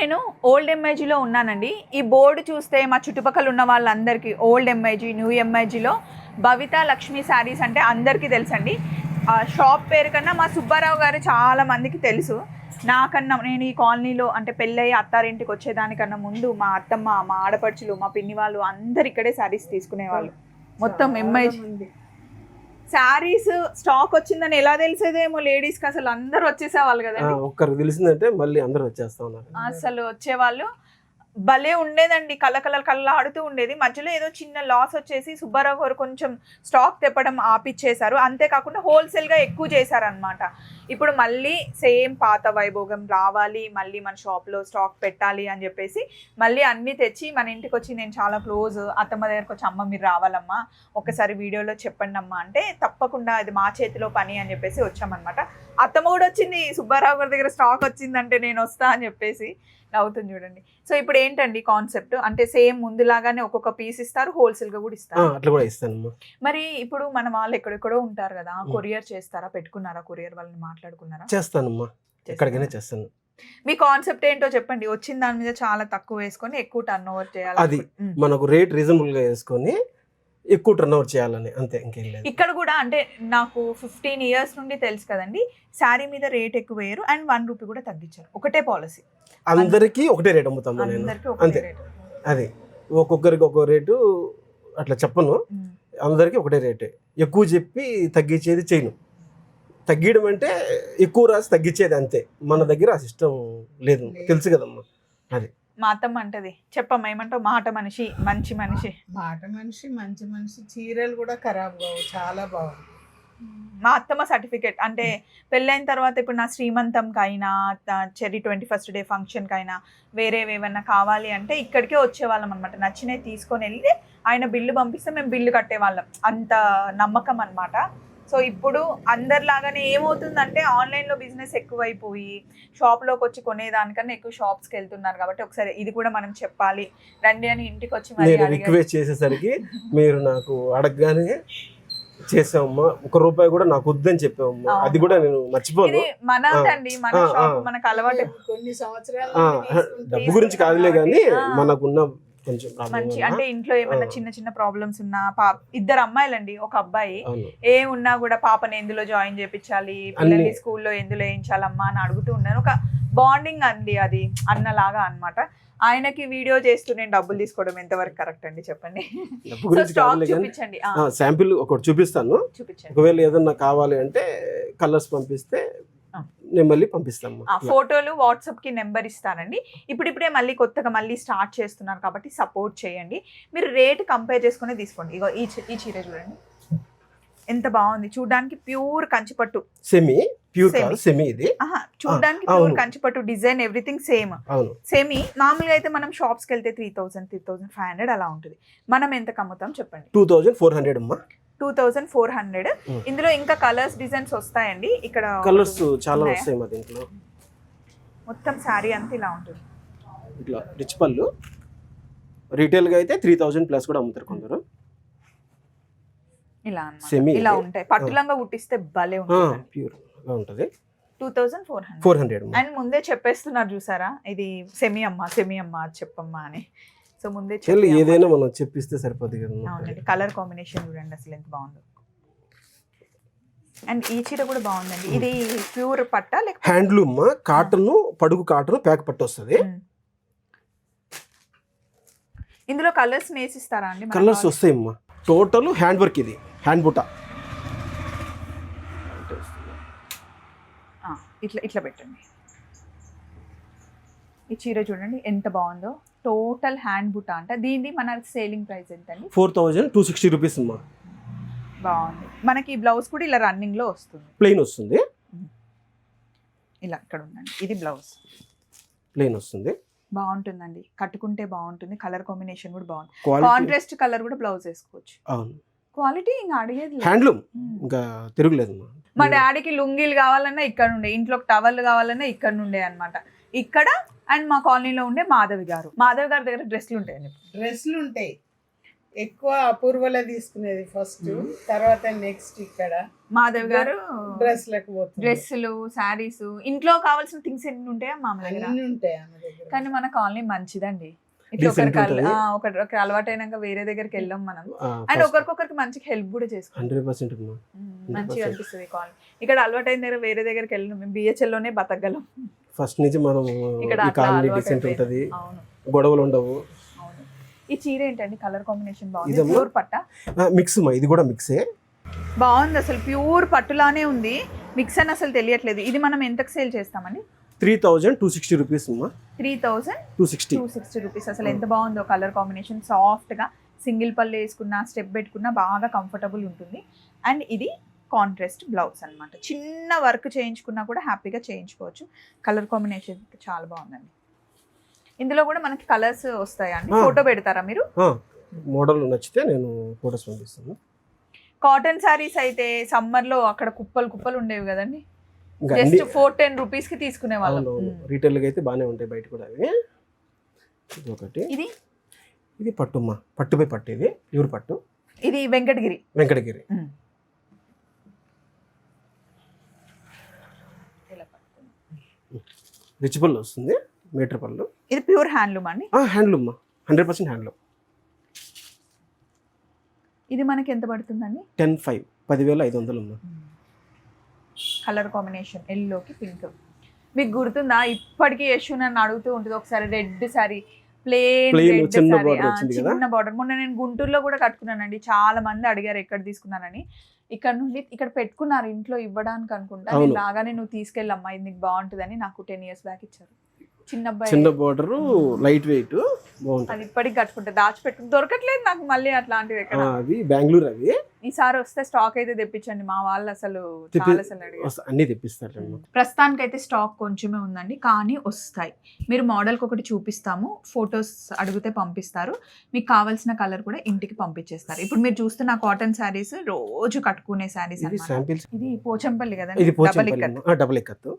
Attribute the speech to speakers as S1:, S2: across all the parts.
S1: నేను ఓల్డ్ ఎంఐజీలో ఉన్నానండి. ఈ బోర్డు చూస్తే మా చుట్టుపక్కల ఉన్న వాళ్ళందరికీ ఓల్డ్ ఎంఐజీ న్యూ ఎంఐజీలో భవిత లక్ష్మి శారీస్ అంటే అందరికీ తెలుసండి. ఆ షాప్ పేరు కన్నా మా సుబ్బారావు గారు చాలా మందికి తెలుసు. నాకన్నా నేను ఈ కాలనీలో అంటే పెళ్ళయి అత్తారింటికి వచ్చేదానికన్నా ముందు మా అత్తమ్మ మా ఆడపడుచులు మా పిన్ని వాళ్ళు అందరు ఇక్కడే శారీస్ తీసుకునేవాళ్ళు. మొత్తం ఎంఐజీ శారీస్ స్టాక్ వచ్చిందని ఎలా తెలిసేదేమో లేడీస్కి అసలు అందరూ వచ్చేసేవాళ్ళు
S2: ఆ,
S1: కదండి.
S2: ఒక్కరికి తెలిసిందంటే మళ్ళీ అందరూ వచ్చేస్తా ఉన్నారు.
S1: అసలు వచ్చేవాళ్ళు. భలే ఉండేదండి. కళ్ళ కళ్ళ కళ్ళ ఆడుతూ ఉండేది. మధ్యలో ఏదో చిన్న లాస్ వచ్చేసి సుబ్బారావు గారు కొంచెం స్టాక్ తెప్పడం ఆపిచ్చేశారు. అంతేకాకుండా హోల్సేల్గా ఎక్కువ చేశారనమాట ఇప్పుడు మళ్ళీ సేమ్ పాత వైభోగం రావాలి మళ్ళీ మన షాప్లో స్టాక్ పెట్టాలి అని చెప్పేసి మళ్ళీ అన్నీ తెచ్చి మన ఇంటికి వచ్చి నేను చాలా క్లోజ్ అత్తమ్మ దగ్గరకు వచ్చి అమ్మ మీరు రావాలమ్మా ఒకసారి వీడియోలో చెప్పండి అమ్మా అంటే తప్పకుండా ఇది మా చేతిలో పని అని చెప్పేసి వచ్చామన్నమాట. అత్తమ్మ కూడా వచ్చింది సుబ్బారావు గారి దగ్గర స్టాక్ వచ్చిందంటే నేను వస్తా అని చెప్పేసి నవ్వుతుంది చూడండి. సో ఇప్పుడు ఏంటండి కాన్సెప్ట్? అంటే సేమ్ ముందులాగానే ఒక్కొక్క పీస్ ఇస్తారు హోల్సేల్గా కూడా ఇస్తారు.
S2: అట్లా కూడా ఇస్తానమ్మా.
S1: మరి ఇప్పుడు మన వాళ్ళు ఎక్కడెక్కడో ఉంటారు కదా. కొరియర్ చేస్తారా పెట్టుకున్నారా కొరియర్ వాళ్ళని మాట్లాడుకున్నారా?
S2: చేస్తానమ్మా. ఎక్కడికైనా చేస్తాను.
S1: మీ కాన్సెప్ట్ ఏంటో చెప్పండి. వచ్చిన దాని మీద చాలా తక్కువ వేసుకొని ఎక్కువ టర్న్ ఓవర్ చేయాలి
S2: అది. మనకు రేట్ రీజనబుల్గా వేసుకొని ఎక్కువ టర్న్ ఓవర్ చేయాలని అంతే ఇంకేం లేదు.
S1: ఇక్కడ కూడా అంటే నాకు ఫిఫ్టీన్ ఇయర్స్ నుండి తెలుసు కదండి శారీ మీద రేట్ ఎక్కువ వేయరు అండ్ వన్ రూపీ కూడా తగ్గించారు. ఒకటే పాలసీ
S2: అందరికీ ఒకటే రేట్ అమ్ముతామ్మా నేను అంతే.
S1: రేట్
S2: అది ఒక్కొక్కరికి ఒక్కో రేటు అట్లా చెప్పను. అందరికీ ఒకటే రేటే ఎక్కువ చెప్పి తగ్గించేది చేయను. తగ్గించడం అంటే ఎక్కువ రాసి తగ్గించేది అంతే. మన దగ్గర ఆ సిస్టమ్ లేదు. తెలుసు కదమ్మా.
S1: మా అత్తమ్మ అంటది చెప్పమ్మా ఏమంటావు? మాట మనిషి మంచి మనిషి.
S3: మాట మనిషి మంచి మనిషి చీరలు కూడా ఖరాబ్ కావు చాలా బాగుంది
S1: మా అత్తమ్మ సర్టిఫికేట్ అంటే పెళ్ళైన తర్వాత ఇప్పుడు నా శ్రీమంతంకి అయినా త- చెర్రీ ట్వంటీ ఫస్ట్ డే ఫంక్షన్కి అయినా వేరేవి ఏమన్నా కావాలి అంటే ఇక్కడికే వచ్చేవాళ్ళం అనమాట నచ్చినవి తీసుకొని వెళ్ళి ఆయన బిల్లు పంపిస్తే మేము బిల్లు కట్టేవాళ్ళం. అంత నమ్మకం అనమాట సో ఇప్పుడు అందరిలాగానే ఏమవుతుందంటే ఆన్లైన్లో బిజినెస్ ఎక్కువైపోయి షాప్లోకి వచ్చి కొనేదానికన్నా ఎక్కువ షాప్స్కి వెళ్తున్నారు కాబట్టి ఒకసారి ఇది కూడా మనం చెప్పాలి రండి అని ఇంటికి వచ్చి మరి
S2: నేను. రిక్వెస్ట్ చేసేసరికి మీరు నాకు అడగగానే చేసామమ్మా ఒక రూపాయి కూడా నాకు వద్దని చెప్పామమ్మా. అది కూడా నేను మర్చిపోను
S1: మనదండి మన షాప్. మనకు అలవాటు
S3: కొన్ని సంవత్సరాలు
S2: డబ్బు గురించి కాదులే కానీ. మనకున్న కొంచెం
S1: మంచి. అంటే ఇంట్లో ఏమైనా. చిన్న చిన్న ప్రాబ్లమ్స్ ఉన్నా పా ఇద్దరు అమ్మాయిలండి ఒక అబ్బాయి. ఏ ఉన్నా కూడా పాపని ఎందులో జాయిన్ చేపించాలి పిల్లల్ని స్కూల్లో ఎందులో వేయించాలమ్మా అని అడుగుతూ ఉన్నాను ఒక బాండింగ్ అండి అది అన్నలాగా అన్నమాట. ఆయనకి వీడియో చేస్తూ నేను డబ్బులు తీసుకోవడం ఎంతవరకు కరెక్ట్ అండి చెప్పండి? చూపించండి.
S2: శాంపిల్ ఒకటి చూపిస్తాను.
S1: చూపించండి.
S2: ఒకవేళ ఏదన్నా కావాలి అంటే కలర్స్ పంపిస్తే. నేను మళ్ళీ పంపిస్తాను
S1: ఫోటోలు వాట్సాప్కి నెంబర్ ఇస్తానండి. ఇప్పుడిప్పుడే మళ్ళీ కొత్తగా మళ్ళీ స్టార్ట్ చేస్తున్నారు కాబట్టి సపోర్ట్ చేయండి. మీరు రేట్ కంపేర్ చేసుకుని తీసుకోండి. ఇగో ఈ చీర చూడండి. ఎంత బాగుంది. చూడడానికి ప్యూర్ కంచిపట్టు.
S2: Semi pure. కాదు. సెమీ ఇది?
S1: చూడడానికి ప్యూర్. కంచిపట్టు. Design everything same. సేమ్ మామూలుగా అయితే మనం షాప్స్కి వెళ్తే three thousand three thousand five hundred అలా ఉంటుంది. మనం ఎంత అమ్ముతాం చెప్పండి?
S2: టూ థౌజండ్ ఫోర్ హండ్రెడ్ అమ్మా.
S1: Two thousand four hundred. ఇందులో ఇంకా కలర్స్ డిజైన్స్ వస్తాయండి. ఇక్కడ
S2: కలర్స్ చాలా? వస్తాయి మా దీంట్లో.
S1: మొత్తం శారీ అంతా ఇలా ఉంటుంది.
S2: ఇట్లా రిచ్ పళ్ళు. రీటైల్గా అయితే త్రీ థౌజండ్ ప్లస్ కూడా అమ్ముతారు కొందరు.
S1: ఇలా
S2: Semi
S1: ఇలా. ఉంటాయి. పట్టులంగా కుట్టిస్తే భలే ఉంటుంది
S2: ప్యూర్గా ఉంటుంది.
S1: Two thousand four hundred.
S2: Four hundred
S1: and ముందే చెప్పేస్తున్నారు చూసారా? ఇది సెమీ అమ్మ సెమీ అమ్మ చెప్పమ్మా అని. సో ముందే
S2: చెల్లి ఏదైనా మనం చెప్పిస్తే సరిపోద్ది కదా
S1: అవునండి కలర్ కాంబినేషన్ చూడండి అసలు ఎంత బాగుందో. అండ్ ఈ చీర కూడా బాగుందండి. ఇది ప్యూర్ పట్ట లేకపోతే
S2: హ్యాండ్లూమ్ కాటన్ పడుగు కాటన్ ప్యాక్ పట్టు వస్తుంది.
S1: ఇందులో కలర్స్ వేసిస్తారా అండి
S2: కలర్స్ వస్తాయి అమ్మా. టోటల్ హ్యాండ్ వర్క్ ఇది హ్యాండ్ బుట్ట.
S1: ఇట్లా ఇట్లా పెట్టండి. ఈ చీర చూడండి ఎంత బాగుందో. టోటల్ హ్యాండ్ బుట్ట అంట. దీనిది మన సేలింగ్ ప్రైస్ ఎంత అండి
S2: four thousand two sixty rupees అమ్మా.
S1: బాగుంది. మనకి బ్లౌజ్ కూడా ఇలా రన్నింగ్లో వస్తుంది.
S2: ప్లెయిన్ వస్తుంది.
S1: ఇలా ఇక్కడ ఉందండి. ఇది బ్లౌజ్.
S2: ప్లెయిన్ వస్తుంది.
S1: బాగుంటుందండి. కట్టుకుంటే బాగుంటుంది. కలర్ కాంబినేషన్ కూడా బాగుంది. కాంట్రాస్ట్ కలర్ కూడా బ్లౌజ్ వేసుకోవచ్చు.
S2: అవును.
S1: క్వాలిటీ ఇంకా అడిగేది.
S2: హ్యాండ్లూమ్. ఇంకా తిరుగులేదమ్మా.
S1: మా డాడీకి లుంగీలు కావాలన్నా ఇక్కడ నుండే ఇంట్లో టవల్ కావాలన్నా ఇక్కడ నుండే అన్నమాట. ఇక్కడ అండ్ మా కాలనీలో ఉండే మాధవి గారు. మాధవి గారి దగ్గర డ్రెస్లు ఉంటాయండి
S3: డ్రెస్లు ఉంటాయి. ఎక్కువ అపూర్వలో తీసుకునేది ఫస్ట్ తర్వాత నెక్స్ట్ ఇక్కడ.
S1: మాధవ్ గారు
S3: డ్రెస్లకు పోతుంది.
S1: డ్రెస్సులు శారీస్ ఇంట్లో కావాల్సిన థింగ్స్ ఎన్ని ఉంటాయా మా దగ్గర?
S3: అన్ని ఉంటాయి ఆమె దగ్గర.
S1: కానీ మన కాలనీ మంచిదండి. ఒకరికి అలవాటు అయినాక వేరే దగ్గరికి వెళ్ళాం మనం. అండ్ ఒకరికొకరికి మంచిగా హెల్ప్ కూడా చేసుకుంటాం మంచిగా అనిపిస్తుంది కాలనీ. ఇక్కడ అలవాటు అయిన దగ్గర వేరే దగ్గరికి వెళ్ళిన. మేము బిహెచ్ఎల్లోనే బతకగలం.
S2: ఫస్ట్ నుంచి మనం డిసెంట్. ఉంటది. గొడవలు ఉండవు.
S1: ఈ చీర ఏంటండి? కలర్ కాంబినేషన్ బాగుంది? ప్యూర్ పట్ట?
S2: మిక్స్ మా ఇది కూడా మిక్సే
S1: బాగుంది అసలు. ప్యూర్ పట్టులానే ఉంది. మిక్స్ అని అసలు తెలియట్లేదు. ఇది మనం ఎంతకు సేల్ చేస్తామండి?
S2: Three thousand two sixty rupees అమ్మా.
S1: Three thousand
S2: two sixty
S1: two sixty rupees అసలు ఎంత బాగుందో కలర్ కాంబినేషన్ సాఫ్ట్గా సింగిల్ పళ్ళు వేసుకున్నా స్టెప్ పెట్టుకున్నా బాగా కంఫర్టబుల్ ఉంటుంది. అండ్ ఇది కాంట్రాస్ట్ బ్లౌజ్ అన్నమాట. చిన్న వర్క్ చేయించుకున్నా కూడా హ్యాపీగా చేయించుకోవచ్చు. కలర్ కాంబినేషన్ చాలా బాగుందండి. ఇందులో కూడా మనకి కలర్స్ వస్తాయా అండి?
S2: ఆ.
S1: ఫోటో పెడతారా మీరు?
S2: మోడల్ నచ్చితే నేను ఫోటోస్ పంపిస్తాను.
S1: కాటన్ శారీస్ అయితే summer లో అక్కడ కుప్పలు కుప్పలు ఉండేవి కదండి? జస్ట్ ఫోర్ టెన్ రూపీస్కి తీసుకునే వాళ్ళం.
S2: రీటైల్గా అయితే బాగానే ఉంటాయి బయట కూడా అవి. ఇది ఒకటి
S1: ఇది?
S2: ఇది పట్టుమ్మా. పట్టుపై పట్టు ఇది. ప్యూర్ పట్టు.
S1: ఇది వెంకటగిరి.
S2: వెంకటగిరి. రిచ్ పళ్ళు వస్తుంది మీటర్ పళ్ళు
S1: ఇది ప్యూర్ హ్యాండ్లూమ్ అండి?
S2: Handloom hundred percent handloom.
S1: ఇది మనకి ఎంత పడుతుందండి?
S2: టెన్ ఫైవ్ పదివేల ఐదు వందలు
S1: కలర్ కాంబినేషన్ ఎల్లోకి పింక్. మీకు గుర్తుందా? ఇప్పటికీ యశు నన్ను అడుగుతూ ఉంటుంది ఒకసారి రెడ్ సారీ ప్లేన్?
S2: చిన్న
S1: బార్డర్ మొన్న నేను గుంటూరులో కూడా కట్టుకున్నానండి. చాలా మంది అడిగారు ఎక్కడ తీసుకున్నానని. ఇక్కడ నుండి ఇక్కడ పెట్టుకున్నారు ఇంట్లో ఇవ్వడానికి అనుకుంటా. నేను రాగానే నువ్వు తీసుకెళ్ళమ్మా ఇది నీకు బాగుంటుందని నాకు టెన్ ఇయర్స్ బ్యాక్ ఇచ్చారు చిన్న
S2: బార్డర్ లైట్ వెయిట్ బాగుంటుంది
S1: అది ఇప్పటికి కట్టుకుంటా. దాచిపెట్టుకుని దొరకట్లేదు నాకు మళ్ళీ అట్లాంటివి
S2: అవి బెంగళూరు అవి.
S1: ఈసారి వస్తే స్టాక్ అయితే తెప్పించండి. మా వాళ్ళు అసలు
S2: అన్నీ తెప్పిస్తారు
S1: ప్రస్తుతానికి అయితే స్టాక్ కొంచెమే ఉందండి కానీ వస్తాయి. మీరు మోడల్కి ఒకటి చూపిస్తాము ఫొటోస్ అడిగితే పంపిస్తారు. మీకు కావాల్సిన కలర్ కూడా ఇంటికి పంపించేస్తారు. ఇప్పుడు మీరు చూస్తున్న కాటన్ శారీస్ రోజు కట్టుకునే శారీస్
S2: ఇది
S1: పోచంపల్లి కదా డబుల్
S2: ఎక్కత్తు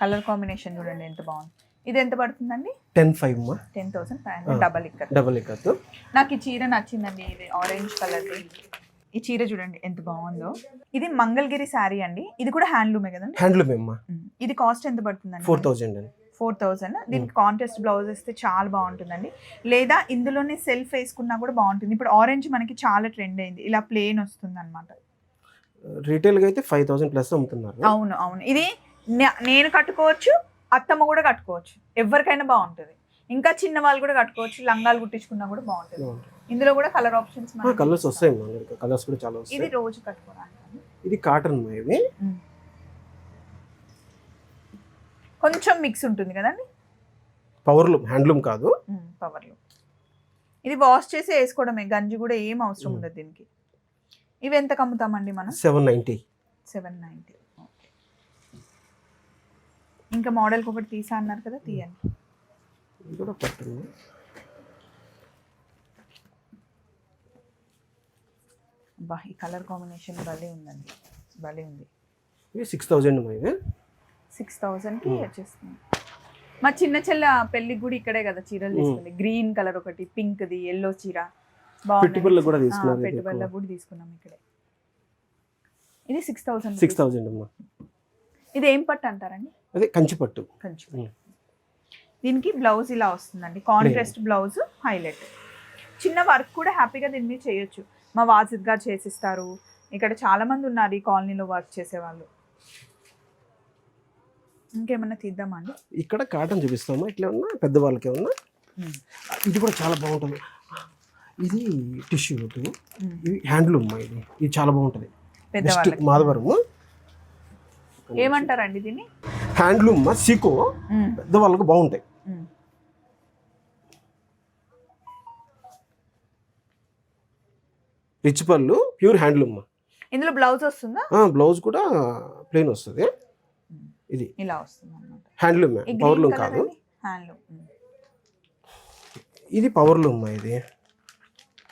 S1: కలర్ కాంబినేషన్ చూడండి ఎంత బాగుంది. ఇది ఎంత పడుతుందండి?
S2: Ten five
S1: ten thousand five. Hundred double ikat.
S2: Double ikat
S1: నాకు ఈ చీర నచ్చిందండి ఇది ఆరెంజ్ కలర్ది ఈ చీర చూడండి ఎంత బాగుందో. ఇది మంగళగిరి శారీ అండి. ఇది కూడా హ్యాండ్లూమే కదండి?
S2: హ్యాండ్లూమ్ అమ్మా.
S1: ఇది కాస్ట్ ఎంత పడుతుందండి?
S2: ఫోర్ థౌజండ్ అని
S1: ఫోర్ థౌజండ్ దీనికి కాంట్రాస్ట్ బ్లౌజ్ ఇస్తే చాలా బాగుంటుందండి. లేదా ఇందులోనే సెల్ఫ్ వేసుకున్నా కూడా బాగుంటుంది. ఇప్పుడు ఆరెంజ్ మనకి చాలా ట్రెండ్ అయింది. ఇలా ప్లేన్ వస్తుంది అనమాట
S2: రీటైల్గా అయితే ఫైవ్ థౌసండ్ ప్లస్ అమ్ముతున్నారు.
S1: అవును అవును. ఇది నేను కట్టుకోవచ్చు అత్తమ్మ కూడా కట్టుకోవచ్చు. ఎవరికైనా బాగుంటుంది. ఇంకా చిన్న వాళ్ళు కూడా కట్టుకోవచ్చు లంగాలు కుట్టించుకున్నా కూడా బాగుంటుంది. ఇందులో కూడా కలర్ ఆప్షన్స్
S2: కలర్స్ వస్తాయి కలర్స్ కూడా చాలా
S1: ఇది రోజు కట్టుకోవడానికి.
S2: ఇది కాటన్ ఇది.
S1: కొంచెం మిక్స్ ఉంటుంది కదండి?
S2: పవర్లూమ్ హ్యాండ్లూమ్ కాదు.
S1: పవర్లో ఇది వాష్ చేసి వేసుకోవడమే. గంజి కూడా ఏం అవసరం. ఉండదు దీనికి. ఇవి ఎంత కమ్ముతామండి మనం?
S2: సెవెన్ నైంటీ
S1: సెవెన్ నైంటీ ఇంకా మోడల్కి ఒకటి తీసా అన్నారు కదా తీయండి.
S2: ఇది కూడా పట్టుంది
S1: బా ఈ కలర్ కాంబినేషన్ భలే ఉందండి. భలే ఉంది.
S2: ఇవి సిక్స్ థౌజండ్
S1: సిక్స్ థౌజండ్కి. వచ్చేస్తుంది. మా చిన్న చెల్ల పెళ్ళికి కూడా ఇక్కడే కదా చీరలు
S2: మ్మ్.
S1: తీసుకుంది. గ్రీన్ కలర్ ఒకటి పింక్ది ఎల్లో చీర.
S2: పెట్టుబడులకు కూడా
S1: పెట్టుబడులకు
S2: ఎక్కువ.
S1: కూడా తీసుకున్నాం ఇక్కడే. ఇది సిక్స్ థౌసండ్
S2: సిక్స్ థౌజండ్ అమ్మా.
S1: ఇది ఏం పట్టు అంటారండి?
S2: అదే కంచి పట్టు
S1: కంచి
S2: మ్మ్.
S1: దీనికి బ్లౌజ్ ఇలా వస్తుందండి. Contrast blouse highlight. చిన్న వర్క్ కూడా హ్యాపీగా దీని మీద చేయొచ్చు. మా వాజిద్ గారు చేసిస్తారు. ఇక్కడ చాలా మంది ఉన్నారు ఈ కాలనీలో వర్క్ చేసేవాళ్ళు. ఇంకేమన్నా తీద్దామా అండి?
S2: ఇక్కడ కాటన్ చూపిస్తామా. ఇట్లా ఉన్నా పెద్దవాళ్ళకి ఏమన్నా. ఇది కూడా చాలా బాగుంటుంది. ఇది టిష్యూ ఇది హ్యాండ్లూమ్ ఇది. ఇది చాలా బాగుంటుంది. నెక్స్ట్ మాధవరము.
S1: ఏమంటారండి దీన్ని?
S2: హ్యాండ్లూమ్ సీకో
S1: మ్మ్.
S2: పెద్దవాళ్ళకి బాగుంటాయి. రిచ్ పళ్ళు ప్యూర్ హ్యాండ్లూమ్.
S1: ఇందులో బ్లౌజ్ వస్తుందా?
S2: బ్లౌజ్ కూడా ప్లెయిన్ వస్తుంది. ఇది.
S1: ఇలా వస్తుంది
S2: హ్యాండ్లూమ్ పవర్లూమ్ కాదు. ఇది పవర్లూమ్ ఇది.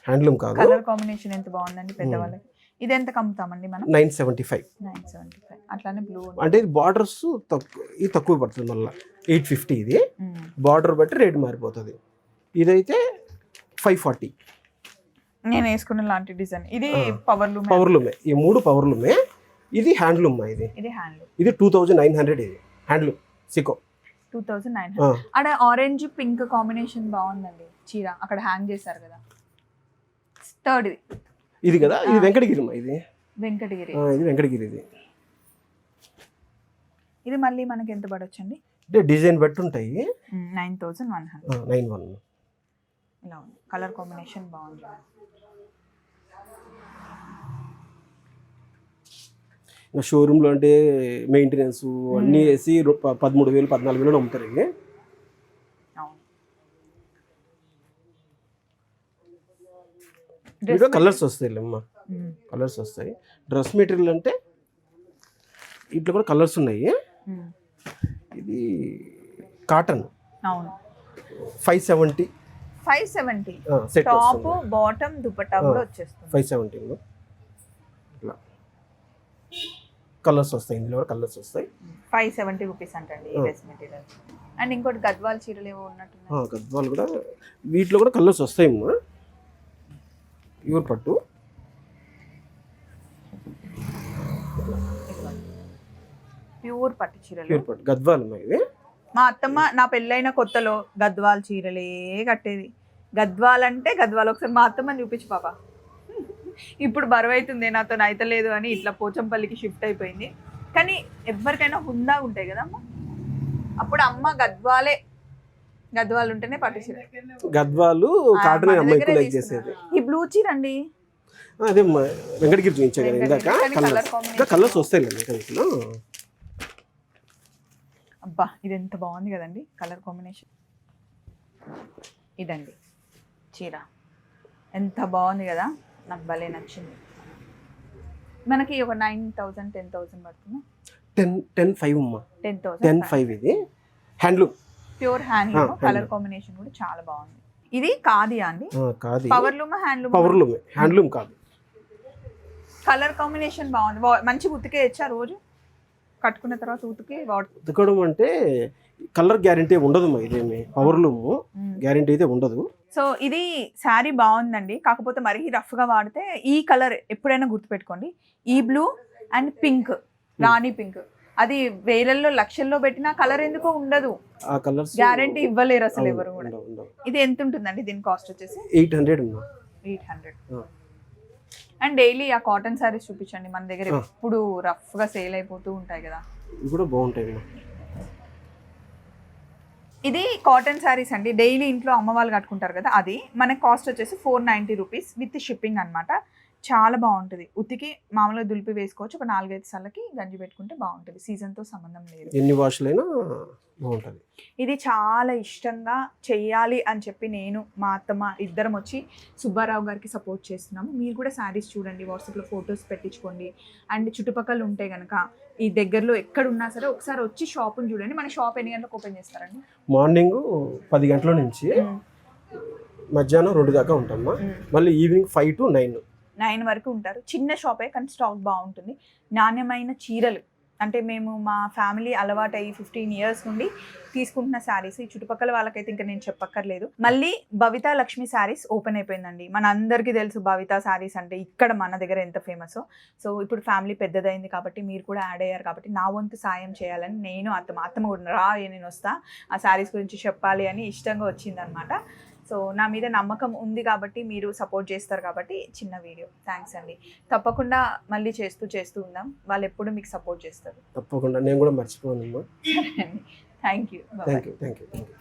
S2: హ్యాండ్లూమ్ కాదు.
S1: కలర్ కాంబినేషన్ ఎంత బాగుందండి పెద్దవాళ్ళకి? ఇది ఎంత కమ్ముతామండి మనం?
S2: Nine seventy five.
S1: Nine seventy five. అట్లానే బ్లూ
S2: అంటే ఇది బార్డర్స్ తక్కువ ఇది తక్కువ పడుతుంది మళ్ళీ. ఎయిట్ ఫిఫ్టీ ఇది. బార్డర్ బట్టి రేట్ మారిపోతుంది. ఇదైతే ఫైవ్ ఫార్టీ
S1: నేను వేసుకున్న లాంటి డిజైన్ ఇది
S2: ఆ.
S1: పవర్ లూమ్
S2: పవర్లూమే ఈ మూడు పవర్లూమే ఇది హ్యాండ్లూమ్ ఇది.
S1: ఇది హ్యాండ్లూమ్
S2: ఇది టూ థౌజండ్ నైన్ హండ్రెడ్ ఇది. హ్యాండ్లూమ్ సికో
S1: టూ థౌజండ్ నైన్
S2: ఆ,
S1: అక్కడ ఆరెంజ్ పింక్ కాంబినేషన్ బాగుందండి. చీర. అక్కడ హ్యాంగ్ చేశారు కదా. థర్డ్ ఇది.
S2: ఇది కదా? ఇది
S1: ఆ.
S2: వెంకటగిరి అమ్మా ఇది.
S1: వెంకటగిరి.
S2: ఇది వెంకటగిరి ఇది.
S1: ఇది మళ్ళీ మనకి ఎంత పడొచ్చండి?
S2: అంటే డిజైన్ బట్టి ఉంటాయి.
S1: Nine thousand one hundred.
S2: Nine one.
S1: ఇలా ఉంది. కలర్ కాంబినేషన్ బాగుంది.
S2: షోరూంలో అంటే మెయింటెనెన్స్ అన్నీ వేసి పదమూడు వేలు పద్నాలుగు వేలు అమ్ముతారు ఇవి
S1: అవును
S2: వీటిలో కలర్స్ వస్తాయి అమ్మా
S1: మ్మ్.
S2: కలర్స్ వస్తాయి. డ్రెస్ మెటీరియల్ అంటే ఇట్లా కూడా కలర్స్ ఉన్నాయి.
S1: మ్మ్.
S2: ఇది కాటన్
S1: అవును.
S2: Five seventy
S1: five seventy top bottom dupatta కూడా వచ్చేస్తుంది.
S2: ఫైవ్ సెవెంటీ ఇట్లా. కలర్స్ వస్తాయి. ఇందులో కూడా కలర్స్ వస్తాయి.
S1: ఫైవ్ సెవెంటీ రూపీస్ అంటండి. డ్రెస్ మెటీరియల్ అండ్ ఇంకోటి గద్వాల్ చీరలు ఏవో ఉన్నట్టున్నాయి.
S2: ఆ, గద్వాలు కూడా వీటిలో కూడా కలర్స్ వస్తాయి అమ్మా. ప్యూర్ పట్టు.
S1: ప్యూర్ పట్టు చీరలు.
S2: ప్యూర్ పట్టు. గద్వాలు
S1: మా అత్తమ్మ నా పెళ్ళైన కొత్తలో గద్వాల్ చీరలే కట్టేది. గద్వాల్ అంటే గద్వాల్. ఒకసారి మా అత్తమ్మని చూపించు పాప. ఇప్పుడు బరువు అవుతుంది నాతో అయితలేదు అని ఇట్లా పోచంపల్లికి షిఫ్ట్ అయిపోయింది. కానీ ఎవరికైనా హుందా ఉంటాయి కదా అమ్మ అప్పుడు అమ్మ గద్వాలే గద్వాలు ఉంటేనే పట్టు చీర
S2: గద్వాలు కాటన్ లైక్
S1: తీసుకున్నా.
S2: చేసేది.
S1: ఈ బ్లూ చీర అండి
S2: అదే అమ్మా వెంకటగిరి చూపించా కదా ఇందాక కలర్స్. ఇంకా కలర్స్ వస్తాయి ఇంకా వీటిలో
S1: అబ్బా ఇది ఎంత బాగుంది కదండి కలర్ కాంబినేషన్ ఇదండి చీర. ఎంత బాగుంది కదా నాకు భలే నచ్చింది. మనకి ఒక నైన్ థౌజండ్ టెన్ థౌజండ్ పడుతుంది.
S2: టెన్ టెన్ ఫైవ్ అమ్మా.
S1: టెన్
S2: టెన్
S1: థౌసండ్
S2: ఫైవ్ ఇది. హ్యాండ్లూమ్.
S1: ప్యూర్ హ్యాండ్
S2: ఆ,
S1: కలర్. కాంబినేషన్ కూడా చాలా బాగుంది. ఇది కాదియా అండి?
S2: కాదు.
S1: Power loom handloom?
S2: Powerloom handloom కాదు.
S1: కలర్ కాంబినేషన్ బాగుంది. మంచి ఉతికేయచ్చా రోజు? కట్టుకున్న తర్వాత ఉతికి వాడు
S2: ఉతకడం అంటే కలర్ గ్యారంటీ ఉండదు ఇదేమి? పవర్లూమ్ గ్యారంటీ అయితే ఉండదు.
S1: సో ఇది శారీ బాగుందండి. కాకపోతే మరీ రఫ్గా వాడితే ఈ కలర్ ఎప్పుడైనా గుర్తుపెట్టుకోండి. ఈ బ్లూ అండ్ పింక్ రాణి పింక్. అది వేలల్లో లక్షల్లో పెట్టినా కలర్ ఎందుకో ఉండదు.
S2: ఆ కలర్స్
S1: గ్యారంటీ ఇవ్వలేరు అసలు ఎవరు కూడా. ఇది ఎంత ఉంటుందండి దీని కాస్ట్ వచ్చేసి?
S2: Eight hundred
S1: eight hundred. And daily ఆ కాటన్ శారీస్ చూపించండి మన దగ్గర. ఎప్పుడు రఫ్గా సేల్ అయిపోతూ ఉంటాయి కదా.
S2: ఇవి కూడా బాగుంటాయి
S1: ఇది కాటన్ శారీస్ అండి. డైలీ ఇంట్లో అమ్మ వాళ్ళు కట్టుకుంటారు కదా అది. మనకి కాస్ట్ వచ్చేసి four ninety rupees with shipping అన్నమాట. చాలా బాగుంటుంది. ఉతికి మామూలుగా దులిపి వేసుకోవచ్చు. ఒక నాలుగైదు సార్లకి గంజి పెట్టుకుంటే బాగుంటుంది. సీజన్తో సంబంధం లేదు.
S2: ఎన్ని వాష్లైనా బాగుంటుంది.
S1: ఇది చాలా ఇష్టంగా చెయ్యాలి అని చెప్పి నేను మా అత్తమ్మ ఇద్దరం వచ్చి సుబ్బారావు గారికి సపోర్ట్ చేస్తున్నాము. మీరు కూడా శారీస్ చూడండి వాట్సాప్లో ఫొటోస్ పెట్టించుకోండి. అండ్ చుట్టుపక్కల ఉంటే కనుక ఈ దగ్గరలో ఎక్కడ ఉన్నా సరే ఒకసారి వచ్చి షాప్ని చూడండి. మన షాప్ ఎన్ని గంటలకు ఓపెన్ చేస్తారండి?
S2: మార్నింగ్ పది గంటల నుంచి మధ్యాహ్నం రెండు దాకా ఉంటామ్మా మళ్ళీ evening five to nine.
S1: Nine వరకు ఉంటారు. చిన్న షాపే కానీ స్టాక్ బాగుంటుంది. నాణ్యమైన చీరలు. అంటే మేము మా ఫ్యామిలీ అలవాటు అయ్యి ఫిఫ్టీన్ ఇయర్స్ నుండి తీసుకుంటున్న శారీస్. ఈ చుట్టుపక్కల వాళ్ళకైతే ఇంకా నేను చెప్పక్కర్లేదు. మళ్ళీ భవిత లక్ష్మి శారీస్ ఓపెన్ అయిపోయిందండి. మన అందరికీ తెలుసు భవిత శారీస్ అంటే ఇక్కడ మన దగ్గర ఎంత ఫేమస్. సో ఇప్పుడు ఫ్యామిలీ పెద్దదైంది కాబట్టి మీరు కూడా యాడ్ అయ్యారు కాబట్టి నా వంతు సాయం చేయాలని నేను అత్తమ్మ అత్తమ్మ కూడా రా నేను వస్తా. ఆ శారీస్ గురించి చెప్పాలి అని ఇష్టంగా వచ్చిందనమాట. సో నా మీద నమ్మకం ఉంది కాబట్టి మీరు సపోర్ట్ చేస్తారు కాబట్టి చిన్న వీడియో థ్యాంక్స్ అండి. తప్పకుండా మళ్ళీ చేస్తూ చేస్తూ ఉందాం. వాళ్ళు ఎప్పుడు మీకు సపోర్ట్ చేస్తారు.
S2: తప్పకుండా. నేను కూడా మర్చిపోను
S1: thank you
S2: thank you thank you thank you